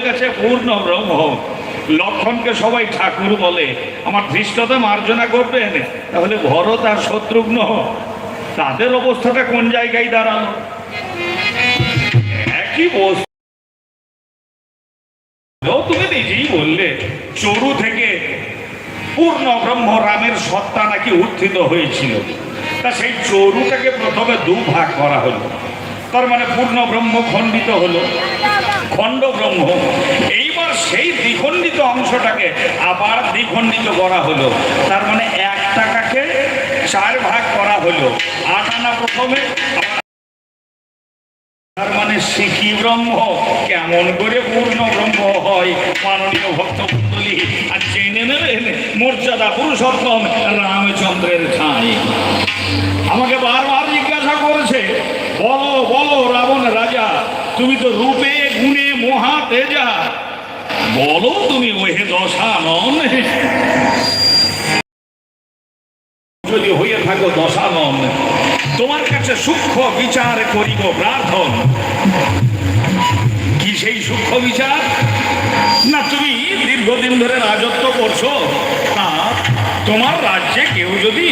কাছে পূর্ণ ব্রহ্ম। লক্ষণকে সবাই ঠাকুর বলে। আমার ধৃষ্টতা মার্জনা করবেন? তাহলে ভরত আর শত্রুঘ্ন, তাদের অবস্থাটা কোন জায়গায় দাঁড়াল? একই বস্তু। তুমি নিজেই বললে, চরু থেকে পূর্ণ ব্রহ্ম রামের সত্তা নাকি উত্থিত হয়েছিল। তা সেই চরুটাকে প্রথমে দু ভাগ করা হলো। তার মানে পূর্ণ ব্রহ্ম খণ্ডিত হলো। খণ্ড ব্রহ্ম। এইবার সেই দ্বিখণ্ডিত অংশটাকে আবার দ্বিখণ্ডিত করা হলো। তার মানে এক টাকাকে চার ভাগ করা হলো। আট আনা প্রথমে তার মানে শিখি ব্রহ্ম। কেমন করে পূর্ণ ব্রহ্ম হয়? মাননীয় ভক্তপুতলি আর জেনে নেবেন মর্যাদা পুরুষোত্তম রামচন্দ্রের ঠাঁই তুমি তো রূপে, গুণে, মহা তেজা। বলো তুমি ওহে দশানন যদি হয়ে থাকো দশানন তোমার কাছে সূক্ষ্ম বিচার করিব প্রার্থন। কি সেই সূক্ষ্ম বিচার? না, তুমি দীর্ঘদিন ধরে রাজত্ব করছ। তা তোমার রাজ্যে কেউ যদি